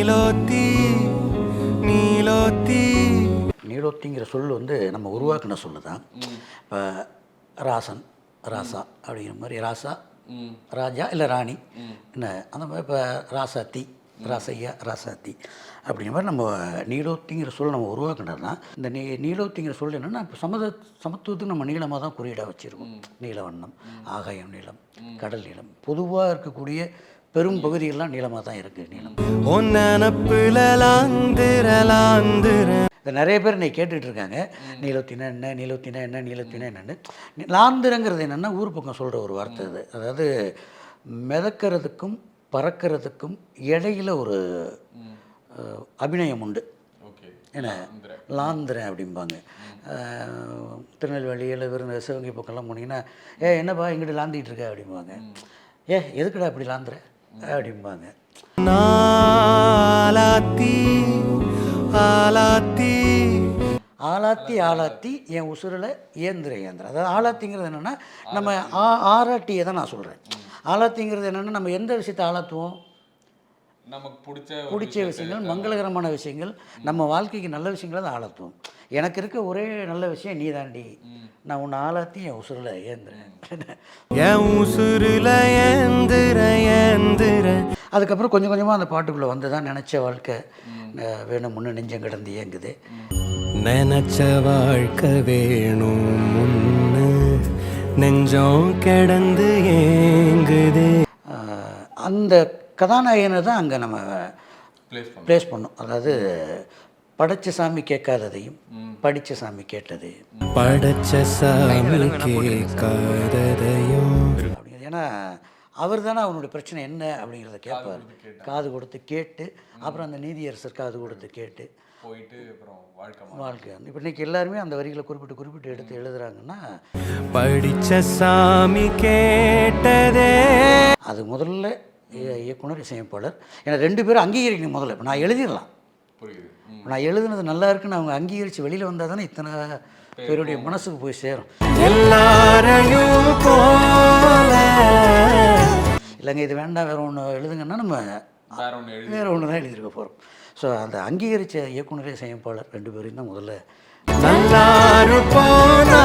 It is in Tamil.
நீலோத்தி நீலோத்தி. நீலோத்திங்கிற சொல் வந்து நம்ம உருவாக்கின சொல்லு தான் இப்போ ராசன் ராசா அப்படிங்கிற மாதிரி ராசா ராஜா இல்லை ராணி. என்ன அந்த மாதிரி இப்போ ராசாத்தி ராசையா ராசாத்தி அப்படிங்கிற மாதிரி நம்ம நீலோத்திங்கிற சொல் நம்ம உருவாக்கினோம்னா இந்த நீ நீலோத்திங்கிற சொல் என்னென்னா இப்போ சமத சமத்துவத்துக்கு நம்ம நீளமாக தான் குறியீடாக வச்சுருக்கோம். நீலவண்ணம் ஆகாயம் நீளம் கடல் நீளம். பொதுவாக இருக்கக்கூடிய பெரும் பகுதிகள்லாம் நீளமாக தான் இருக்குது நீளம். இதை நிறைய பேர் இன்னைக்கு கேட்டுட்டு இருக்காங்க நீலத்தினா என்ன நீலத்தினா என்ன நீலத்தினா என்னன்னு. லாந்திரங்கிறது என்னென்னா ஊர் பக்கம் சொல்கிற ஒரு வார்த்தை அது. அதாவது மிதக்கிறதுக்கும் பறக்கிறதுக்கும் இடையில ஒரு அபிநயம் உண்டு. என்ன? லாந்திரன் அப்படிம்பாங்க. அஹ், திருநெல்வேலி இல்லை விருந்த சிவகங்கை பக்கம்லாம் போனீங்கன்னா ஏ என்னப்பா எங்கிட்ட லாந்திட்டு இருக்க? அப்படிம்பாங்க. ஏ எதுக்குடா அப்படி லாந்துற அப்படிம்பாங்க. நாலாத்தி ஆலாத்தி ஆலாத்தி ஆலாத்தி என் உசுரில் ஏந்திர ஏந்திரம் அதாவது ஆலாத்திங்கிறது என்னென்னா நம்ம ஆ ஆராட்டியை தான் நான் சொல்கிறேன் ஆலாத்திங்கிறது என்னென்னா நம்ம எந்த விஷயத்தை ஆளாத்துவோம் நமக்கு பிடிச்ச பிடிச்ச விஷயங்கள் மங்களகரமான விஷயங்கள் நம்ம வாழ்க்கைக்கு நல்ல விஷயங்களை தான் ஆளாத்துவோம் எனக்கு இருக்க ஒரே நல்ல விஷயம் நீ தாண்டி நான் உன்னை ஆளாத்தி என் உசுரில் ஏந்துறேன். என் உசுருல ஏந்திர ஏந்திர அதுக்கப்புறம் கொஞ்சம் கொஞ்சமாக அந்த பாட்டுக்குள்ளே வந்து தான் நினச்ச வாழ்க்கை வேணும் முன்னு நெஞ்சம் கிடந்து இயங்குது. நினைச்ச வாழ்க்கை வேணும் நெஞ்சம் கிடந்து ஏங்குது. அந்த கதாநாயகனை தான் அங்கே நம்ம பிளேஸ் பண்ண ப்ளேஸ் பண்ணோம் அதாவது படைச்ச சாமி கேட்காததையும் படித்த சாமி கேட்டது. படைச்ச சாமி கேட்காததையும். ஏன்னா அவர் தானே அவனுடைய பிரச்சனை என்ன அப்படிங்கிறத கேட்பார். காது கொடுத்து கேட்டு அப்புறம் அந்த நீதியரசர் காது கொடுத்து கேட்டு போயிட்டு அப்புறம் வாழ்க்கை வாழ்க்கை இப்போ இன்னைக்கு எல்லாருமே அந்த வரிகளை குறிப்பிட்டு குறிப்பிட்டு எடுத்து எழுதுறாங்கன்னா படிச்ச சாமி கேட்டதே. அது முதல்ல இய- இயக்குனர் இசையமைப்பாளர். ஏன்னா ரெண்டு பேரும் அங்கீகரிக்கணும் முதல்ல. இப்போ நான் எழுதிடலாம். புரியுது. நான் எழுதுனது நல்லா இருக்குன்னு அவங்க அங்கீகரித்து வெளியில் வந்தால் தானே இத்தனை பேருடைய மனசுக்கு போய் சேரும். எல்லாரையும் போல. இல்லைங்க இது வேண்டாம் வேறு ஒன்று எழுதுங்கன்னா நம்ம வேற ஒன்று எழுதி. வேறு ஒன்று தான் எழுதியிருக்க போகிறோம் ஸோ அந்த அங்கீகரித்த இயக்குநரே செய்யப்பாளர் ரெண்டு பேரையும் தான் முதல்ல நல்லாரு போனா